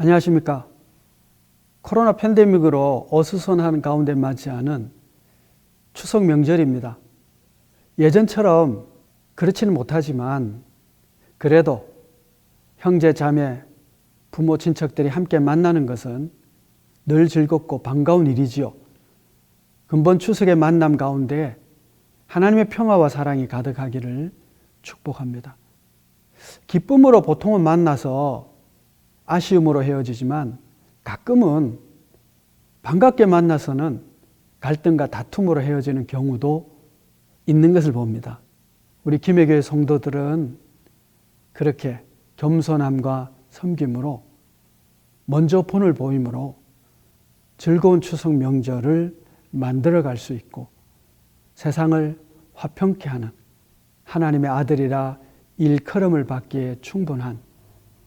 안녕하십니까. 코로나 팬데믹으로 어수선한 가운데 맞이하는 추석 명절입니다. 예전처럼 그렇지는 못하지만 그래도 형제, 자매, 부모, 친척들이 함께 만나는 것은 늘 즐겁고 반가운 일이지요. 근본 추석의 만남 가운데 하나님의 평화와 사랑이 가득하기를 축복합니다. 기쁨으로 보통은 만나서 아쉬움으로 헤어지지만 가끔은 반갑게 만나서는 갈등과 다툼으로 헤어지는 경우도 있는 것을 봅니다. 우리 김해교회 성도들은 그렇게 겸손함과 섬김으로 먼저 본을 보임으로 즐거운 추석 명절을 만들어 갈 수 있고 세상을 화평케 하는 하나님의 아들이라 일컬음을 받기에 충분한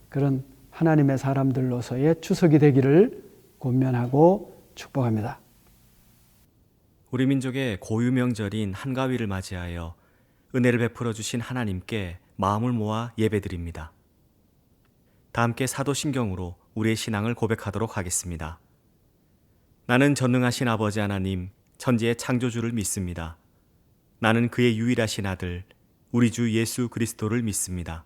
그런 하나님의 사람들로서의 추석이 되기를 권면하고 축복합니다. 우리 민족의 고유 명절인 한가위를 맞이하여 은혜를 베풀어 주신 하나님께 마음을 모아 예배드립니다. 다 함께 사도신경으로 우리의 신앙을 고백하도록 하겠습니다. 나는 전능하신 아버지 하나님, 천지의 창조주를 믿습니다. 나는 그의 유일하신 아들, 우리 주 예수 그리스도를 믿습니다.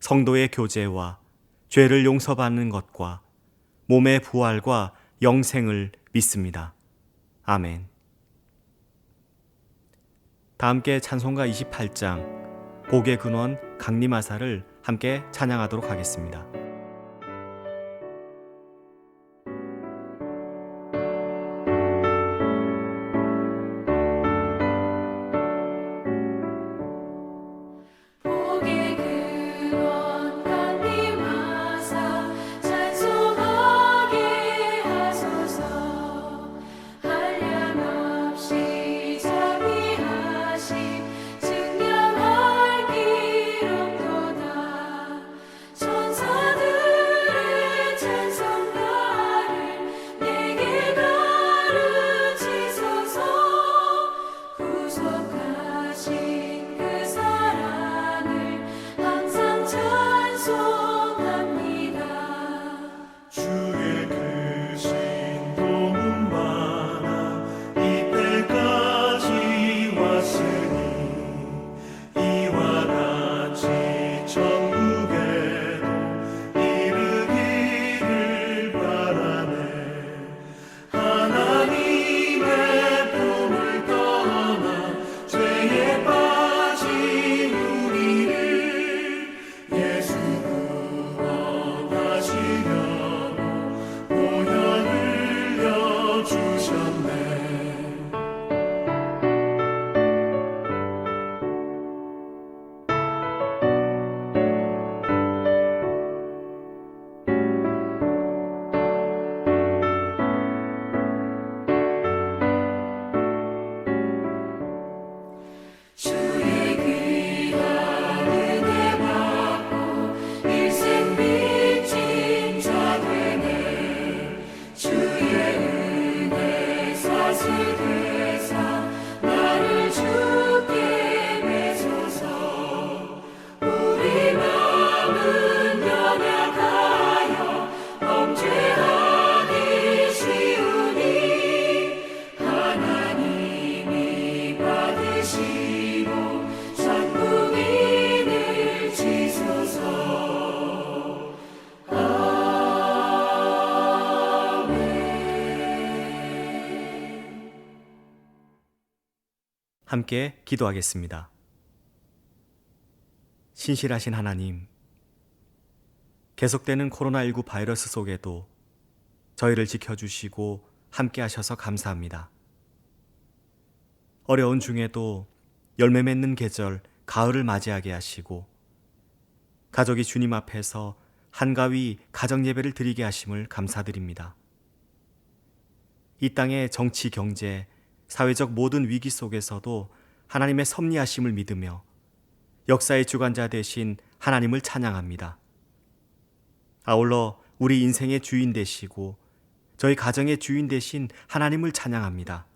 성도의 교제와 죄를 용서받는 것과 몸의 부활과 영생을 믿습니다. 아멘. 다 함께 찬송가 28장 복의 근원 강림하사를 함께 찬양하도록 하겠습니다. 이 함께 기도하겠습니다. 신실하신 하나님, 계속되는 코로나19 바이러스 속에도 저희를 지켜주시고 함께 하셔서 감사합니다. 어려운 중에도 열매 맺는 계절 가을을 맞이하게 하시고 가족이 주님 앞에서 한가위 가정 예배를 드리게 하심을 감사드립니다. 이 땅의 정치, 경제, 사회적 모든 위기 속에서도 하나님의 섭리하심을 믿으며 역사의 주관자 되신 하나님을 찬양합니다. 아울러 우리 인생의 주인 되시고 저희 가정의 주인 되신 하나님을 찬양합니다.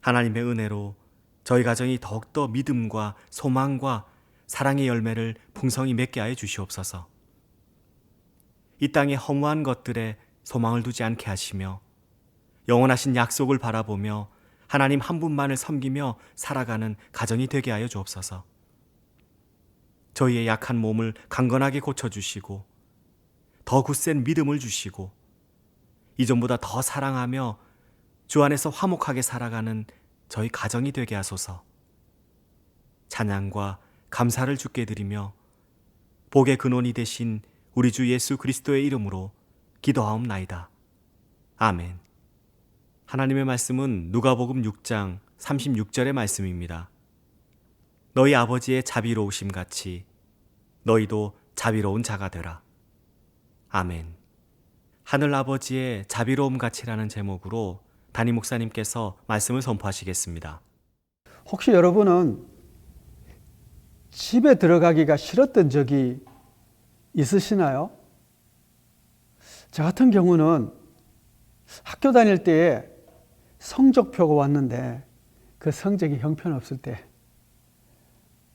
하나님의 은혜로 저희 가정이 더욱더 믿음과 소망과 사랑의 열매를 풍성히 맺게 하여 주시옵소서. 이 땅의 허무한 것들에 소망을 두지 않게 하시며 영원하신 약속을 바라보며 하나님 한 분만을 섬기며 살아가는 가정이 되게 하여 주옵소서. 저희의 약한 몸을 강건하게 고쳐주시고 더 굳센 믿음을 주시고 이전보다 더 사랑하며 주 안에서 화목하게 살아가는 저희 가정이 되게 하소서. 찬양과 감사를 주께 드리며 복의 근원이 되신 우리 주 예수 그리스도의 이름으로 기도하옵나이다. 아멘. 하나님의 말씀은 누가복음 6장 36절의 말씀입니다. 너희 아버지의 자비로우심 같이 너희도 자비로운 자가 되라. 아멘. 하늘 아버지의 자비로움 같이라는 제목으로 담임 목사님께서 말씀을 선포하시겠습니다. 혹시 여러분은 집에 들어가기가 싫었던 적이 있으시나요? 저 같은 경우는 학교 다닐 때에 성적표가 왔는데 그 성적이 형편없을 때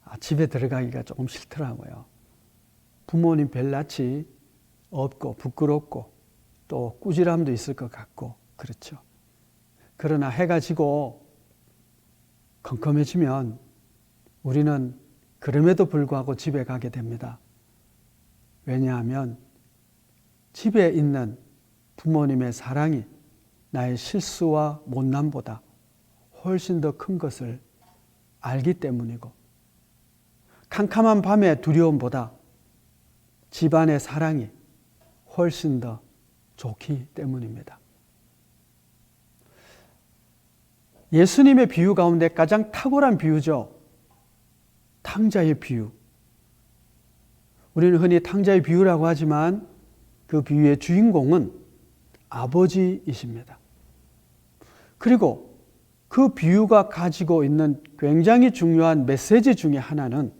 아, 집에 들어가기가 조금 싫더라고요. 부모님 별낯이 없고 부끄럽고 또 꾸지람도 있을 것 같고 그렇죠. 그러나 해가 지고 컴컴해지면 우리는 그럼에도 불구하고 집에 가게 됩니다. 왜냐하면 집에 있는 부모님의 사랑이 나의 실수와 못남보다 훨씬 더 큰 것을 알기 때문이고 캄캄한 밤의 두려움보다 집안의 사랑이 훨씬 더 좋기 때문입니다. 예수님의 비유 가운데 가장 탁월한 비유죠. 탕자의 비유. 우리는 흔히 탕자의 비유라고 하지만 그 비유의 주인공은 아버지이십니다. 그리고 그 비유가 가지고 있는 굉장히 중요한 메시지 중에 하나는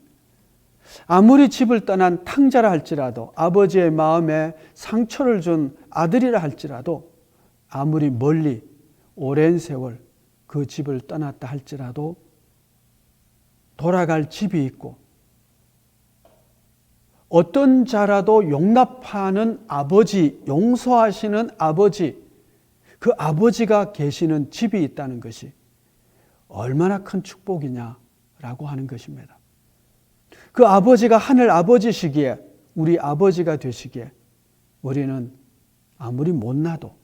아무리 집을 떠난 탕자라 할지라도 아버지의 마음에 상처를 준 아들이라 할지라도 아무리 멀리 오랜 세월 그 집을 떠났다 할지라도 돌아갈 집이 있고 어떤 자라도 용납하는 아버지, 용서하시는 아버지, 그 아버지가 계시는 집이 있다는 것이 얼마나 큰 축복이냐라고 하는 것입니다. 그 아버지가 하늘 아버지시기에 우리 아버지가 되시기에 우리는 아무리 못나도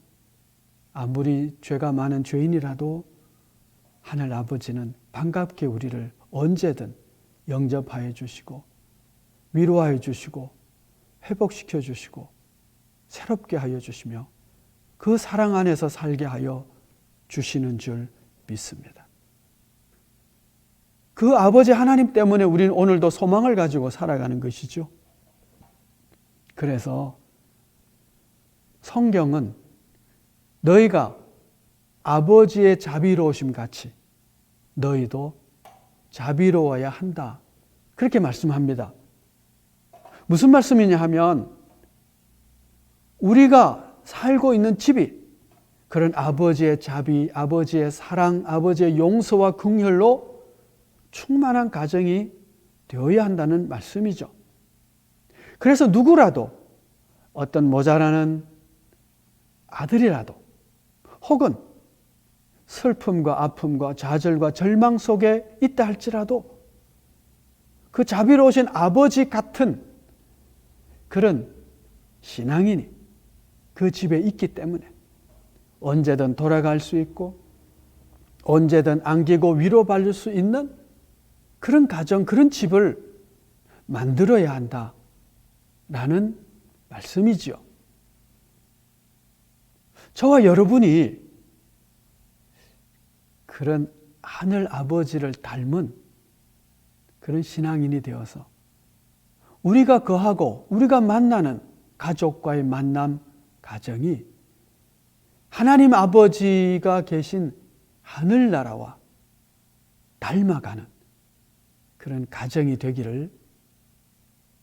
아무리 죄가 많은 죄인이라도 하늘 아버지는 반갑게 우리를 언제든 영접하여 주시고 위로하여 주시고 회복시켜 주시고 새롭게 하여 주시며 그 사랑 안에서 살게 하여 주시는 줄 믿습니다. 그 아버지 하나님 때문에 우리는 오늘도 소망을 가지고 살아가는 것이죠. 그래서 성경은 너희가 아버지의 자비로우심 같이 너희도 자비로워야 한다. 그렇게 말씀합니다. 무슨 말씀이냐 하면 우리가 살고 있는 집이 그런 아버지의 자비, 아버지의 사랑, 아버지의 용서와 긍휼로 충만한 가정이 되어야 한다는 말씀이죠. 그래서 누구라도 어떤 모자라는 아들이라도 혹은 슬픔과 아픔과 좌절과 절망 속에 있다 할지라도 그 자비로우신 아버지 같은 그런 신앙인이 그 집에 있기 때문에 언제든 돌아갈 수 있고 언제든 안기고 위로받을 수 있는 그런 가정, 그런 집을 만들어야 한다 라는 말씀이지요. 저와 여러분이 그런 하늘 아버지를 닮은 그런 신앙인이 되어서 우리가 거하고 우리가 만나는 가족과의 만남 가정이 하나님 아버지가 계신 하늘나라와 닮아가는 그런 가정이 되기를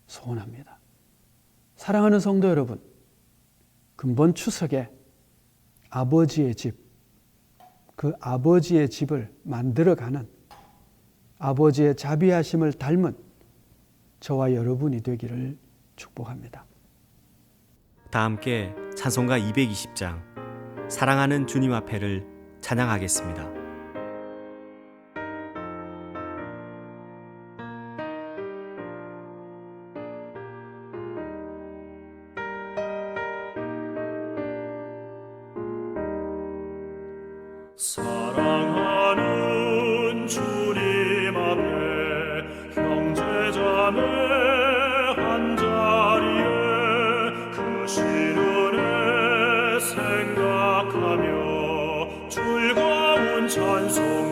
소원합니다. 사랑하는 성도 여러분, 근본 추석에 아버지의 집, 그 아버지의 집을 만들어가는 아버지의 자비하심을 닮은 저와 여러분이 되기를 축복합니다. 다 함께 찬송가 220장 사랑하는 주님 앞에를 찬양하겠습니다. 사랑 즐거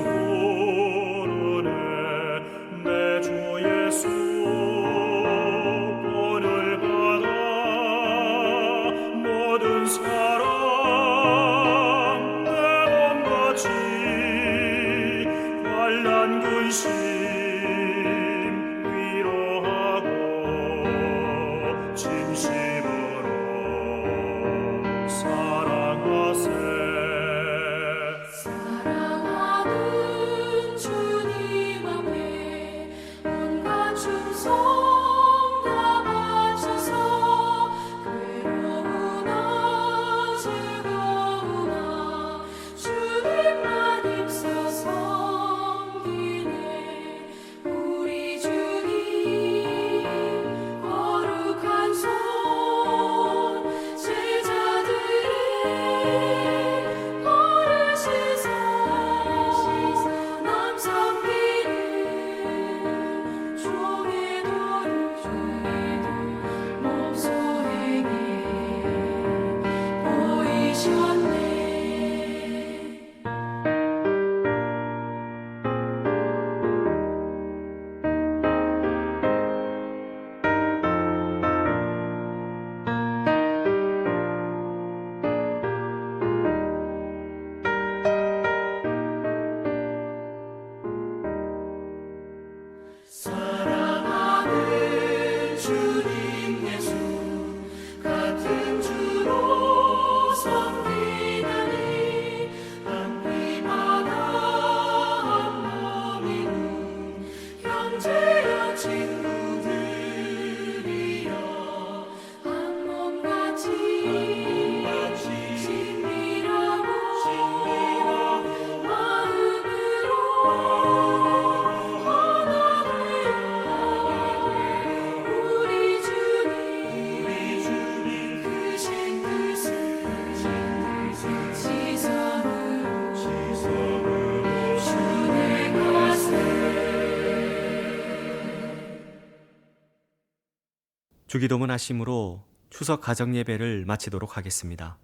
주기도문 하심으로 추석 가정 예배를 마치도록 하겠습니다.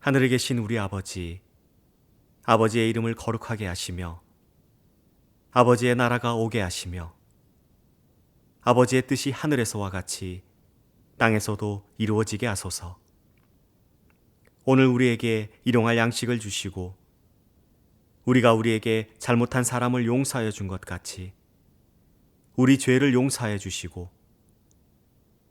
하늘에 계신 우리 아버지, 아버지의 이름을 거룩하게 하시며, 아버지의 나라가 오게 하시며, 아버지의 뜻이 하늘에서와 같이 땅에서도 이루어지게 하소서. 오늘 우리에게 일용할 양식을 주시고, 우리가 우리에게 잘못한 사람을 용서하여 준 것 같이, 우리 죄를 용서하여 주시고,